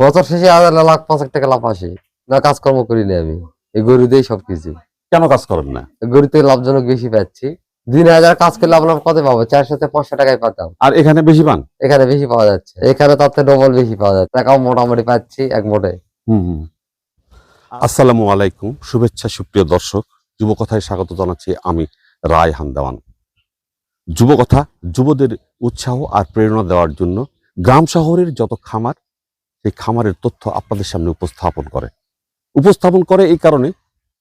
বছর শেষে হাজার লাখ পাঁচ টাকা লাভ আসে। না কাজকর্ম করি না আমি। এই গরু দিয়েই সবকিছু। কেন কাজ করেন না? গরু থেকে লাভজনক বেশি পাচ্ছি। দিন হাজার কাজ করলে আপনার কত পাবো? চারশো থেকে পাঁচশো টাকায় পাতাম। আর এখানে বেশি পান? এখানে বেশি পাওয়া যাচ্ছে। এখানে তার থেকে ডবল বেশি পাওয়া যাচ্ছে। টাকাও মোটামুটি পাচ্ছি এক মোটে। হুম হুম। আসসালামু আলাইকুম। শুভেচ্ছা সুপ্রিয় দর্শক। যুবকথায় স্বাগত জানাচ্ছি আমি রায় হামদাওয়ান যুবকথা যুবদের উৎসাহ আর প্রেরণা দেওয়ার জন্য গ্রাম শহরের যত খামার সেই খামারের তথ্য আপনাদের সামনে উপস্থাপন করে। উপস্থাপন করে এই কারণে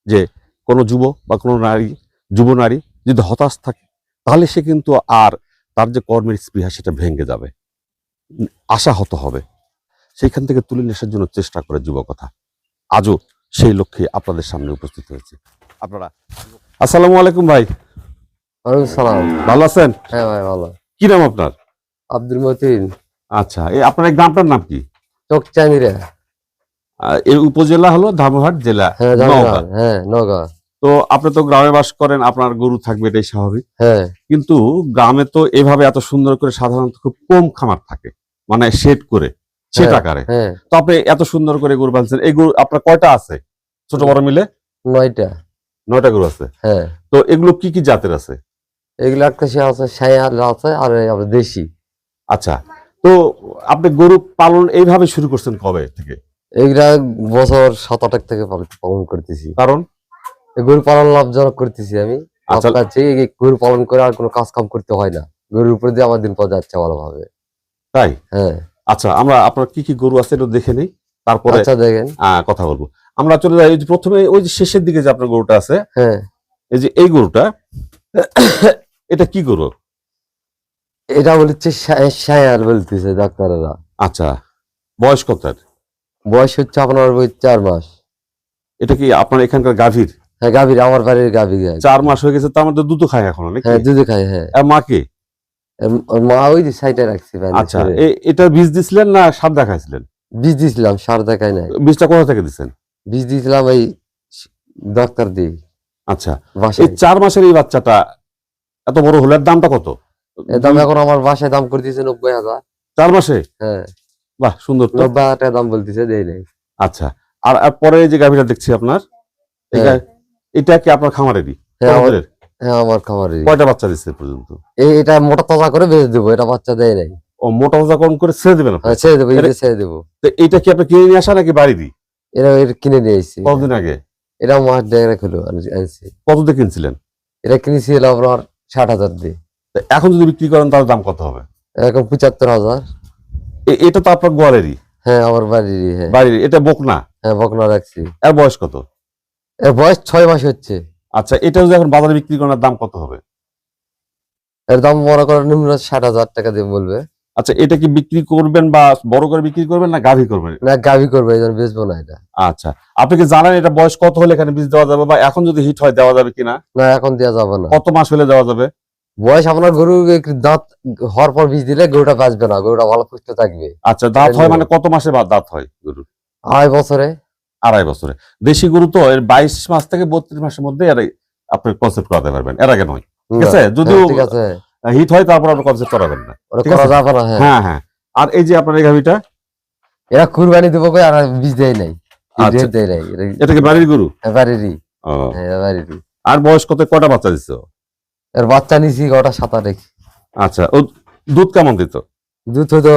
যে কোনো যুব বা কোনো নারী যুব নারী যদি হতাশ থাকে তাহলে সে কিন্তু আর তার যে কর্মের স্পৃহা সেটা ভেঙে যাবে। আশাহত হবে। সেইখান থেকে তুলে আসার জন্য চেষ্টা করে যুবকথা আজও সেই লক্ষ্যে আপনাদের সামনে উপস্থিত হয়েছে। আপনারা আসসালামু আলাইকুম ভাই। সালাম। ভালো আছেন? হ্যাঁ ভাই ভালো। কি নাম আপনার? আব্দুল মতিন। আচ্ছা এই আপনার গ্রামটার নাম কি? এর উপজেলা হলো ধামহাট জেলা হ্যাঁ হ্যাঁ তো আপনি তো গ্রামে বাস করেন আপনার গরু থাকবে এটাই স্বাভাবিক। হ্যাঁ। কিন্তু গ্রামে তো এভাবে এত সুন্দর করে সাধারণত খুব কম খামার থাকে মানে শেড করে শেড হ্যাঁ। আকারে। তো আপনি এত সুন্দর করে গরু পালছেন এই গরু আপনার কয়টা আছে? ছোট বড় মিলে? নয়টা। নয়টা গরু আছে? হ্যাঁ। তো এগুলো কি কি জাতের আছে? এগুলো একটা আছে সায়াল আছে আর দেশি। আচ্ছা তো আপনি গরু পালন এইভাবে শুরু করছেন কবে থেকে? এগুলা বছর সাত আট থেকে পালন করতেছি। কারণ? গরু পালন লাভজনক করতেছি আমি। আচ্ছা। গরু পালন করে আর কোনো কাজ কাম করতে হয় না। গরুর উপর দিয়ে আমার দিন পর যাচ্ছে ভালোভাবে। তাই? হ্যাঁ। আচ্ছা আমরা আপনার কি কি গরু আছে একটু দেখে নেই। তারপরে আচ্ছা দেখেন। কথা বলব। আমরা চলে যাই প্রথমে ওই যে শেষের দিকে যে আপনার গরুটা আছে হ্যাঁ। এই যে এই গরুটা এটা কি গরু? এটা বলছে সায়াল বলতেছে ডাক্তারেরা। আচ্ছা বয়স কত বয়স হচ্ছে আপনার ওই চার মাস। এটা কি আপনার এখানকার গাভীর? হ্যাঁ গাভীর আমার বাড়ির গাভী চার মাস হয়ে গেছে তার মধ্যে দুধ খায় এখন হ্যাঁ দুধে খাই হ্যাঁ। আর মা কে? মা ওই যে সাইডে রাখছি আচ্ছা এটা বীজ দিছিলেন না সার দেখাইছিলেন? বীজ দিয়েছিলাম সার দেখাই নাই। বীজটা কোথা থেকে দিচ্ছেন বীজ দিয়েছিলাম এই ডাক্তার দিয়ে। আচ্ছা এই চার মাসের এই বাচ্চাটা এত বড় হলো দামটা কত? দাম এখন আমার বাসায় দাম করে দিয়েছে নব্বই হাজার। চার মাসে? হ্যাঁ। বাহ সুন্দর নব্বই হাজার টাকা দাম বলতেছে নাই। আচ্ছা আর পরে যে গাভীটা দেখছি আপনার হ্যাঁ। এটা কি আপনার খামারেরই? হ্যাঁ আমার? হ্যাঁ আমার খামারে কয়টা বাচ্চা দিচ্ছে পর্যন্ত? এটা মোটা তাজা করে বেঁচে দেবো এটা বাচ্চা দেয় নাই। ও মোটা কম করে ছেড়ে দেবেন ছেড়ে দেবো এটা এটা- ছেড়ে দেবো। তো কি আপনি কিনে নিয়ে আসা নাকি এরা এর কিনে নিয়ে কতদিন আগে? এটা আনছি কত দিয়ে কিনছিলেন? এটা আপনার ষাট হাজার দিয়ে। এখন যদি বিক্রি করেন তার দাম কত হবে? এখন পঁচাত্তর হাজার। এটা তো আপনার গোয়ালেরই? হ্যাঁ আমার বাড়ির হ্যাঁ। বাড়ির এটা বকনা? হ্যাঁ বকনা রাখছি। এর বয়স কত? এর বয়স ছয় মাস হচ্ছে। আচ্ছা এটা যদি এখন বাজারে বিক্রি করেন এর দাম কত হবে? এর দাম মনে করেন নিম্ন ষাট হাজার টাকা দিয়ে বলবে। আচ্ছা এটা কি বিক্রি করবেন বা বড় করে বিক্রি করবেন না গাভী করবেন? না গাভি করবে এই জন্য বেচবো না এটা। আচ্ছা আপনি কি জানেন এটা বয়স কত হলে এখানে বীজ দেওয়া যাবে বা এখন যদি হিট হয় দেওয়া যাবে কিনা? না এখন দেওয়া যাবে না। কত মাস হলে দেওয়া যাবে? বয়স আপনার গরু দাঁত হওয়ার পর বীজ দিলে গরুটা বাঁচবে না গরুটা ভালো সুস্থ থাকবে। আচ্ছা দাঁত হয় মানে কত মাসে দাঁত হয় গরুর? আড়াই বছরে। আড়াই বছরে। দেশি গরু তো এর বাইশ মাস থেকে বত্রিশ মাসের মধ্যে এর আপনি কনসেপ্ট করাতে পারবেন এর আগে নয়। ঠিক আছে? যদিও হ্যাঁ, আছে। হিট হয় তারপর আপনি কনসেপ্ট করাবেন না। হ্যাঁ। হ্যাঁ হ্যাঁ। আর এই যে আপনার এই গাভিটা? এরা কুরবানি দেবো কই আর বীজ দেয় নাই। আচ্ছা। দেয় নাই। এটা কি বাড়ির গরু? বাড়িরই। হ্যাঁ বাড়িরই। আর বয়স কত? কটা বাচ্চা দিচ্ছে? এর বাচ্চা নিছি সাঁতার রেখে আচ্ছা ও দুধ কেমন দিত? দুধ হতো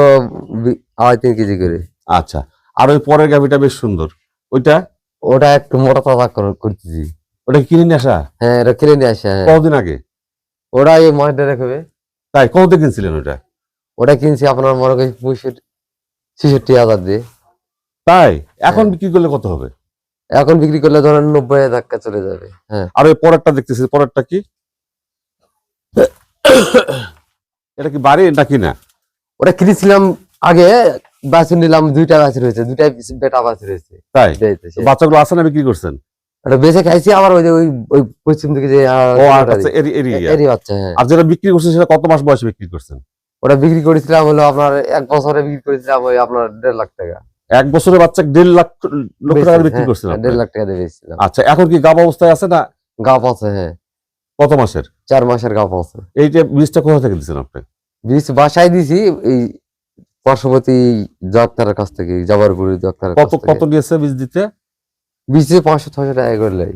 আড়াই তিন কেজি করে। আচ্ছা আর ওই পরের গাভিটা বেশ সুন্দর। ওইটা? ওটা একটু মোটা তাজা করতেছি। ওটা কিনে নিয়ে আসা? হ্যাঁ এটা কিনে নিয়ে আসা হ্যাঁ। কতদিন আগে? ওটা এই দেড় রাখবে তাই কতদিন কিনছিলেন ওটা ওটা কিনছি আপনার মনে করি পঁয়ষট্টি ছেষট্টি হাজার দিয়ে। তাই? এখন হ্যাঁ। বিক্রি করলে কত হবে? এখন বিক্রি করলে ধরেন নব্বই হাজার টাকা চলে যাবে হ্যাঁ। আর ওই পরেরটা দেখতেছি পরেরটা কি? এটা কি বাড়ি নাকি না? ওটা কিনেছিলাম আগে বাছুর নিলাম দুইটা বাছুর হয়েছে দুইটা বেটা বাছুর হয়েছে তাই? বাচ্চাগুলো আছে না বিক্রি করছেন? ওটা বেঁচে খাইছি আবার ওই যে ওই ওই পশ্চিম দিকে যে আহ, আর বাচ্চা হ্যাঁ। যেটা বিক্রি করছেন সেটা কত মাস বয়সে বিক্রি করছেন? ওটা বিক্রি করেছিলাম হলো আপনার এক বছরে বিক্রি করেছিলাম ওই আপনার দেড় লাখ টাকা। এক বছরের বাচ্চা দেড় লাখ লক্ষ টাকা বিক্রি হ্যাঁ। দেড় লাখ টাকা দিয়ে বেচছিলাম। আচ্ছা এখন কি গাব অবস্থায় আছে না? গাপ আছে হ্যাঁ। কত মাসের? চার মাসের গাপ আছে। এই যে বীজটা কোথা থেকে দিচ্ছেন আপনি? বীজ বাসায় দিছি এই পার্শ্ববর্তী ডাক্তারের কাছ থেকে জবরপুরি ডাক্তারের কত কত নিয়েছে বীজ দিতে? বিশে পাঁচশো ছয়শো টাকা করে লাই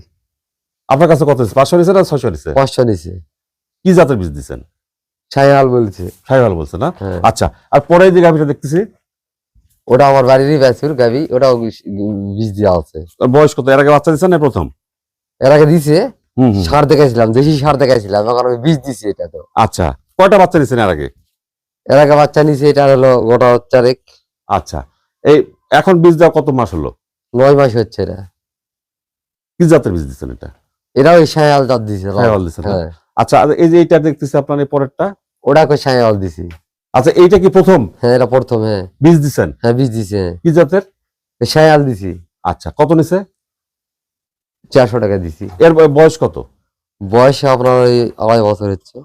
আপনার কাছে কত পাঁচশো নিচ্ছে না ছয়শো নিচ্ছে পাঁচশো নিছে কি জাতের বীজ দিচ্ছেন সাইহাল বলছে। সাইভাল বলছে না? হ্যাঁ। আচ্ছা আর পরে যে গাভিটা দেখতেছি? ওটা আমার বাড়িরই ব্যাচুর গাবি ওটাও বীজ দেওয়া আছে। বয়স কত? এর আগে বাচ্চা দিচ্ছেন না প্রথম? এর আগে দিছে। সার দেখাইছিলাম দেশি সার দেখাইছিলাম এখন আমি বীজ দিছি এটা তো। আচ্ছা কয়টা বাচ্চা নিচ্ছেন এর আগে? এর আগে বাচ্চা নিছে এটা হলো গোটা চারেক। আচ্ছা এই এখন বীজ দেওয়া কত মাস হলো? নয় মাস হচ্ছে এটা। কি জাতের বীজ দিচ্ছেন এটা? এটাও ওই সায়াল জাত দিছে সাইভাল দিচ্ছেন হ্যাঁ। আচ্ছা আর এই যে এইটা দেখতেছি আপনার এই পরেরটা? ওটা কই সায়াল দিছি। আচ্ছা এইটা কি প্রথম? হ্যাঁ এটা প্রথম হ্যাঁ। বীজ দিচ্ছেন হ্যাঁ বীজ দিছে। কি জাতের? সায়াল দিছি। আচ্ছা কত নিছে? চারশো টাকা দিছি। এর বয়স কত? বয়স আপনার ওই আড়াই বছর হচ্ছে।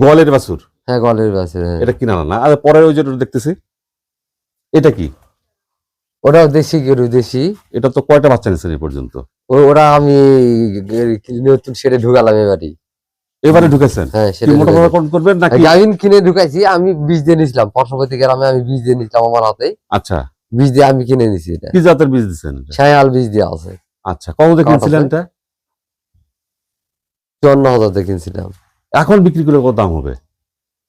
গোয়ালের বাছুর? হ্যাঁ গলের বাছুর হ্যাঁ। এটা কিনা না আর পরের ওই যেটা দেখতেছি এটা কি? ওটাও দেশি গরু দেশি। এটা তো কয়টা বাচ্চা নিচ্ছেন এই পর্যন্ত? ওরা আমি নতুন সেরে ঢুকালাম এবারই। এবারে ঢুকেছেন? হ্যাঁ সেটা। মোটা করবেন নাকি? গাভিন কিনে ঢুকাইছি আমি বীজ দিয়ে নিছিলাম। পার্শ্ববর্তী গ্রামে আমি বীজ দিয়ে নিছিলাম আমার হাতে। আচ্ছা। বীজ দিয়ে আমি কিনে নিছি এটা। কি জাতের বীজ দিচ্ছেন? সায়াল বীজ দেওয়া আছে। আচ্ছা কত কিনছিলেন এটা? চুয়ান্ন হাজার দিয়ে কিনছিলাম। এখন বিক্রি করে কত দাম হবে?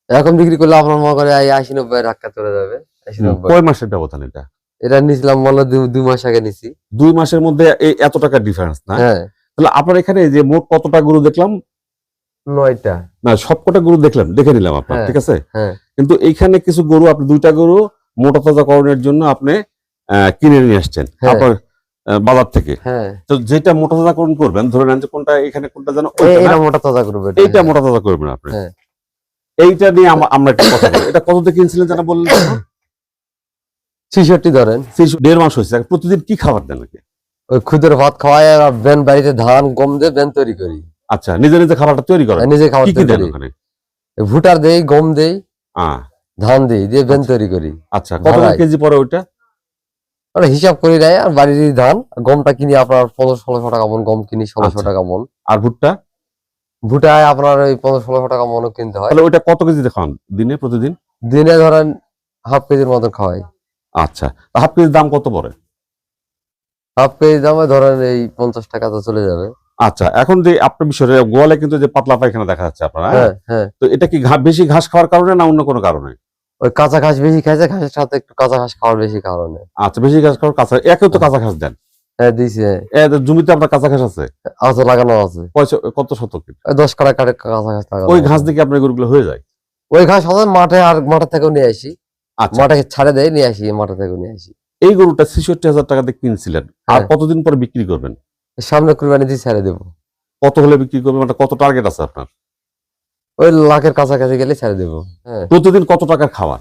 এখন বিক্রি করলে আপনার মনে করে আশি নব্বই ধাক্কা চলে যাবে কয় মাসের ব্যবধান এটা? এটা নিছিলাম মনে দুই মাস আগে নিছি। দুই মাসের মধ্যে এত টাকা ডিফারেন্স না? হ্যাঁ। তাহলে আপনার এখানে যে মোট কতটা গরু দেখলাম? নয়টা। না সবকটা গরু দেখলাম দেখে নিলাম আপনার হ্যাঁ। ঠিক আছে? হ্যাঁ। কিন্তু এইখানে কিছু গরু আপনি দুইটা গরু মোটা তাজা করণের জন্য আপনি আহ, কিনে নিয়ে আসছেন। আপনার বাজার থেকে। হ্যাঁ। তো যেটা মোটা তাজাকরণ করবেন ধরে নেন যে কোনটা এখানে কোনটা যেন? এটা মোটা তাজা করবে এটা। এইটা মোটা তাজা করবেন আপনি। হ্যাঁ। এইটা নিয়ে আমরা একটা কথা বলি। এটা কত দিয়ে কিনছিলেন যেন বললেন? ছিষট্টি ধরেন। দেড় মাস হয়েছে। প্রতিদিন কি খাবার দেন নাকি ওই খুদের ভাত খাওয়াই আর বেন বাড়িতে ধান গম দিয়ে বেন তৈরি করি। আচ্ছা নিজে নিজে খাবারটা তৈরি করেন? নিজে খাবার কি দেন ওখানে? ভুটার দেই গম দেই ধান দেই দিয়ে বেন তৈরি করি। আচ্ছা কত কেজি পরে ওইটা? হিসাব করে দেয় আর বাড়ির ধান গমটা কিনি আপনার পনেরো ষোলোশো টাকা মন গম কিনি ষোলোশো আচ্ছা। টাকা মন। আর ভুট্টা? ভুটায় আপনার ওই পনেরো ষোলোশো টাকা মনও কিনতে হয়। তাহলে ওইটা কত কেজি দেখান দিনে প্রতিদিন? দিনে ধরেন হাফ কেজির মতন খাওয়াই। আচ্ছা। হাফ কেজির দাম কত পড়ে? হাফ কেজি দামে ধরেন এই পঞ্চাশ টাকা তো চলে যাবে। আচ্ছা এখন যে আপনার বিষয়ে গোয়ালে কিন্তু যে পাতলা পায়খানা দেখা যাচ্ছে আপনার হ্যাঁ? হ্যাঁ হ্যাঁ। তো এটা কি বেশি ঘাস খাওয়ার কারণে না অন্য কোনো কারণে? ওই কাঁচা ঘাস বেশি খাইছে ঘাসের সাথে একটু কাঁচা ঘাস খাওয়ার বেশি কারণে। আচ্ছা বেশি ঘাস খাওয়ার কাঁচা একেও তো কাঁচা ঘাস দেন। হ্যাঁ দিছে। জমিতে আপনার কাঁচা ঘাস আছে? আছে লাগানো আছে। কত শতক দশ কাটা কাটে কাঁচা ঘাস লাগানো ওই ঘাস দিকে আপনার গরুগুলো হয়ে যায়? ওই ঘাস আমাদের মাঠে আর মাঠে থেকেও নিয়ে আসি। আচ্ছা। মাঠে ছাড়ে দেয় নিয়ে আসি মাঠে থেকেও নিয়ে আসি। এই গরুটা ছেষট্টি হাজার টাকা দিয়ে কিনছিলেন। আর হ্যাঁ। কতদিন পরে বিক্রি করবেন? সামনে কুরবানি দিয়ে ছেড়ে দেবো। কত হলে বিক্রি করবেন? মানে কত টার্গেট আছে আপনার? ওই লাখের কাছাকাছি গেলে ছেড়ে দেবো। হ্যাঁ। প্রতিদিন কত টাকার খাওয়া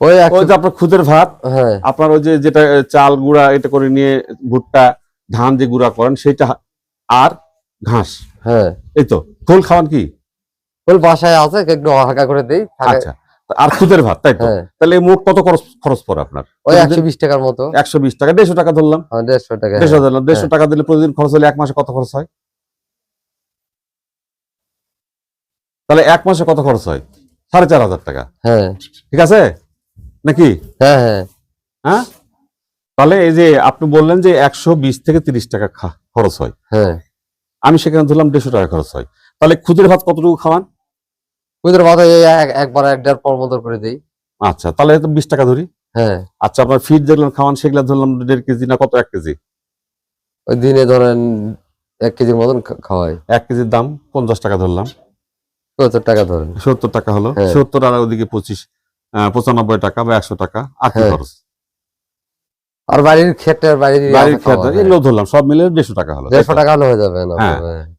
ওই ওই যে আপনার খুদের ভাত হ্যাঁ। আপনার ওই যে যেটা চাল গুঁড়া এটা করে নিয়ে ভুট্টা ধান যে গুঁড়া করেন সেটা আর ঘাস। হ্যাঁ। এই তো। খোল খাওয়ান কি? ওই বাসায় আছে একটু হালকা করে দেই আচ্ছা। আর খুদের ভাত তাই তো? হ্যাঁ। তাহলে মোট কত খরচ খরচ পড়ে আপনার? ওই একশো বিশ টাকার মতো। একশো বিশ টাকা দেড়শো টাকা ধরলাম। হ্যাঁ, দেড়শো টাকা দেড়শো। ধরলাম। দেড়শো টাকা দিলে প্রতিদিন খরচ হলে এক মাসে কত খরচ হয়? তাহলে এক মাসে কত খরচ হয়? সাড়ে চার হাজার টাকা। হ্যাঁ। ঠিক আছে? নাকি? হ্যাঁ হ্যাঁ। হ্যাঁ? তাহলে এই যে আপনি বললেন যে একশো বিশ থেকে তিরিশ টাকা খরচ হয়। হ্যাঁ। আমি সেখানে ধরলাম দেড়শো টাকা খরচ হয়। তাহলে খুদের ভাত কতটুকু খাওয়ান? ওদের ভাত একবার এক দেড় পর মতো করে দিই। আচ্ছা তাহলে তো বিশ টাকা ধরি। হ্যাঁ। আচ্ছা আপনার ফিট যেগুলো খাওয়ান সেগুলো ধরলাম দেড় কেজি না কত এক কেজি? ওই দিনে ধরেন এক কেজির মতন খাওয়াই। এক কেজির দাম পঞ্চাশ টাকা ধরলাম। সত্তর টাকা ধরেন। সত্তর টাকা হলো। হ্যাঁ। সত্তর আর ওদিকে পঁচিশ পঁচানব্বই টাকা বা একশো টাকা আর হ্যাঁ। খরচ। আর বাড়ির বাড়ির বাড়ির হ্যাঁ। এগুলো ধরলাম সব মিলে দেড়শো টাকা হলো। দেড়শো টাকা হলে যাবে না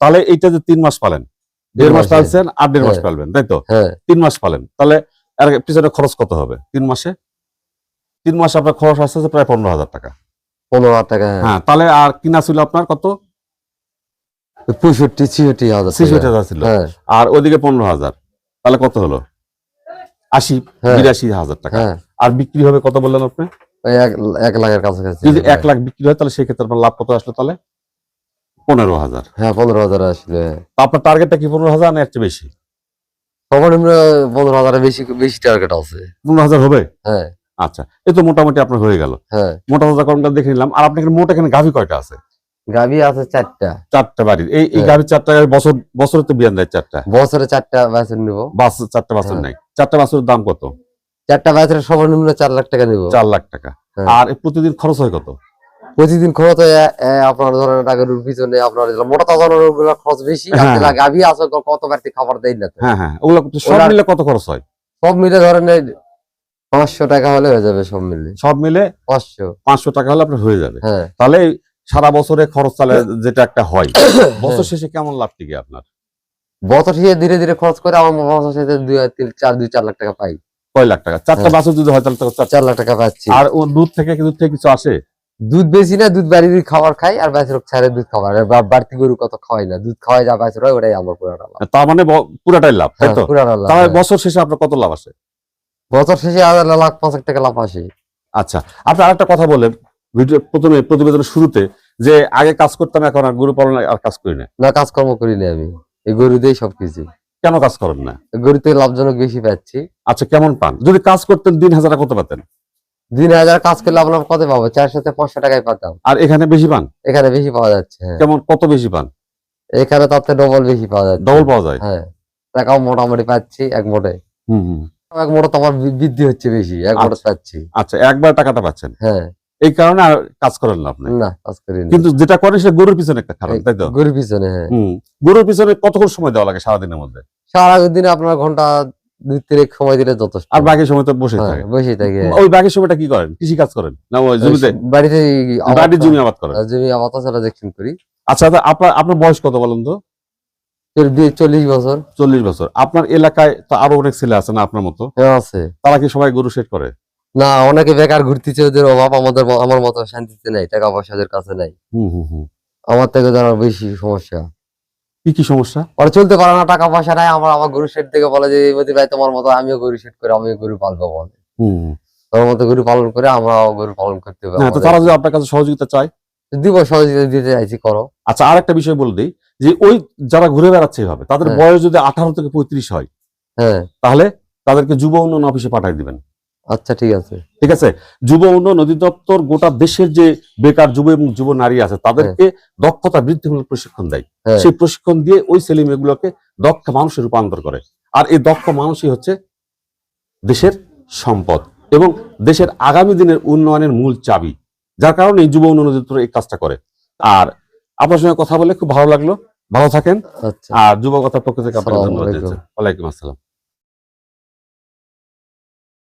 তাহলে এইটা যে তিন মাস পালেন দেড় মাস পালছেন আর দেড় মাস। পালবেন তাই তো? তিন মাস পালেন তাহলে পিছনে খরচ কত হবে? তিন মাসে? তিন মাসে আপনার খরচ আসতেছে প্রায় পনেরো হাজার টাকা। পনেরো হাজার টাকা হ্যাঁ তাহলে আর কিনা ছিল আপনার কত? পঁয়ষট্টি ছিষট্টি হাজার। ছেষট্টি হাজার ছিল। হ্যাঁ। আর ওইদিকে পনেরো হাজার। তাহলে কত হলো? আশি হ্যাঁ। বিরাশি হাজার টাকা। হ্যাঁ। আর বিক্রি হবে কত বললেন আপনি? এক লাখের কাছাকাছি। যদি এক লাখ বিক্রি হয় তাহলে সেক্ষেত্রে আপনার লাভ কত আসলো তাহলে? পনেরো হাজার। হ্যাঁ পনেরো হাজার আসলে। আপনার টার্গেটটা কি পনেরো হাজার না চেয়ে বেশি? সর্বনিম্ন পনেরো হাজারের বেশি বেশি টার্গেট আছে। পনেরো হাজার হবে? হ্যাঁ। আচ্ছা এই তো মোটামুটি আপনার হয়ে গেল। হ্যাঁ। মোটা তাজা করণটা দেখে নিলাম। আর আপনার মোট এখানে গাভী কয়টা আছে? গাভি আছে চারটা। চারটা বাড়ির। এই এই হ্যাঁ। চারটা বছর বছরে তো বিয়ান দেয় চারটা। বছরে চারটা বাছুর নিব। বাস চারটা বাছর হ্যাঁ। নাই। চারটা বাছরের দাম কত? চারটা বাছুরের সর্বনিম্ন চার লাখ টাকা নিব। চার লাখ টাকা। হ্যাঁ। আর প্রতিদিন খরচ হয় কত? প্রতিদিন খরচ হয় আপনার ধরেন পিছনে আপনার মোটা তাজানোর ওগুলো খরচ বেশি। গাভি আছে কত বাড়তি খাবার দেয় না হ্যাঁ হ্যাঁ। ওগুলো সব মিলে কত খরচ হয়? সব মিলে ধরেন পাঁচশো টাকা হলে হয়ে যাবে সব মিলে। সব মিলে পাঁচশো। পাঁচশো টাকা হলে আপনার হয়ে যাবে। হ্যাঁ। তাহলে সারা বছরে খরচ চালে যেটা একটা হয়। বছর শেষে কেমন লাভ টিকে আপনার? বছর শেষে ধীরে ধীরে খরচ করে আমার বছর শেষে দুই তিন চার দুই চার লাখ টাকা পাই। কয় লাখ টাকা? চারটা হ্যাঁ। বাছর যদি হয় তাহলে চার- লাখ টাকা পাচ্ছি। আর ও দুধ থেকে দুধ থেকে কিছু আসে? দুধ বেশি না দুধ বাড়ির খাবার খাই আর বাছুর ছাড়ে দুধ খাবার। বাড়তি গরু কত খাওয়াই না দুধ খাওয়াই যা বাছুর হয় ওটাই আমার পুরাটা লাভ। তার মানে পুরাটাই লাভ তাই হ্যাঁ, তো? তাহলে হ্যাঁ। বছর শেষে আপনার কত লাভ আসে? বছর শেষে হাজার লাখ পাঁচ লাখ টাকা লাভ আসে। আচ্ছা আপনি আরেকটা কথা বলেন। ভিডিও প্রথমে প্রতিবেদনের শুরুতে যে আগে কাজ করতাম এখন আর গরু পালন আর কাজ করি না না কাজকর্ম করি না আমি। এই গরু দিয়েই সবকিছু। কেন কাজ করেন না? গরু থেকে লাভজনক বেশি পাচ্ছি। আচ্ছা কেমন পান? যদি কাজ করতেন দিন হাজারা কত পাতেন? দিন হাজার কাজ করলে আপনার কত পাবো? চারশো থেকে পাঁচশো টাকায় পাতাম। আর এখানে বেশি পান? এখানে বেশি পাওয়া যাচ্ছে হ্যাঁ। কেমন কত বেশি পান? এখানে তার থেকে ডবল বেশি পাওয়া যাচ্ছে। ডবল পাওয়া যায়? হ্যাঁ। টাকাও মোটামুটি পাচ্ছি এক মোটে। হুম হুম। এক মোটে তো আমার বি- বৃদ্ধি হচ্ছে বেশি এক মোটে আচ্ছা। পাচ্ছি। আচ্ছা একবার টাকাটা পাচ্ছেন? হ্যাঁ। এই কারণে আর কাজ করেন না আপনি। না কাজ করি না। কিন্তু যেটা করেন সেটা গরুর পিছনে একটা কারণ তাই তো? গরু পিছনে হ্যাঁ। গরুর পিছনে কতক্ষণ সময় দেওয়া লাগে সারাদিনের মধ্যে? সারা দিনে আপনার ঘণ্টা দুই তিনেক সময় দিলে যথেষ্ট। আর বাকি সময় তো বসে হ্যাঁ, থাকে। বসেই থাকে। ওই বাকি সময়টা কি করেন? কৃষি কাজ করেন? না ওই জমিতে? বাড়িতে বাড়ির জমি আবাদ করেন? জমি আবাদ আছে দেখছেন করি। আচ্ছা আপনার আপনার বয়স কত বলেন তো? চল্লিশ বছর। চল্লিশ বছর। আপনার এলাকায় তো আরও অনেক ছেলে আছে না আপনার মতো? হ্যাঁ আছে। তারা কি সবাই গরু সেট করে? না অনেকে বেকার ঘুরতেছে ওদের অভাব আমাদের আমার মতো শান্তিতে নাই টাকা পয়সা ওদের কাছে নাই। হুম হুম হুম। আমার থেকে যারা বেশি সমস্যা। কি কি সমস্যা? ওরা চলতে পারে না টাকা পয়সা নাই আমার আমার গরু শেড থেকে বলে যে মতি ভাই তোমার মতো আমিও গরু শেড করে আমিও গরু পালবো বলে হুম। মতো গরু পালন করে আমরাও গরু পালন করতে হবে হ্যাঁ তো তারা যদি আপনার কাছে সহযোগিতা চায়? দিব সহযোগিতা দিতে চাইছি করো। আচ্ছা আর একটা বিষয় বলে দিই যে ওই যারা ঘুরে বেড়াচ্ছে এভাবে তাদের হ্যাঁ। বয়স যদি আঠারো থেকে পঁয়ত্রিশ হয় হ্যাঁ। তাহলে তাদেরকে যুব উন্নয়ন অফিসে পাঠিয়ে দিবেন। আচ্ছা ঠিক আছে। ঠিক আছে? যুব উন্নয়ন অধিদপ্তর গোটা দেশের যে বেকার যুব এবং যুব নারী আছে তাদেরকে দক্ষতা বৃদ্ধিমূলক প্রশিক্ষণ দেয়। হ্যাঁ। সেই প্রশিক্ষণ দিয়ে ওই ছেলে মেয়েগুলোকে দক্ষ মানুষে রূপান্তর করে। আর এই দক্ষ মানুষই হচ্ছে দেশের সম্পদ এবং দেশের আগামী দিনের উন্নয়নের মূল চাবি যার কারণে এই যুব উন্নয়ন অধিদপ্তর এই কাজটা করে। আর আপনার সঙ্গে কথা বলে খুব ভালো লাগল। ভালো থাকেন। আচ্ছা। আর যুবকতার পক্ষ থেকে আপনাকে ধন্যবাদ ওয়ালাইকুম আসসালাম।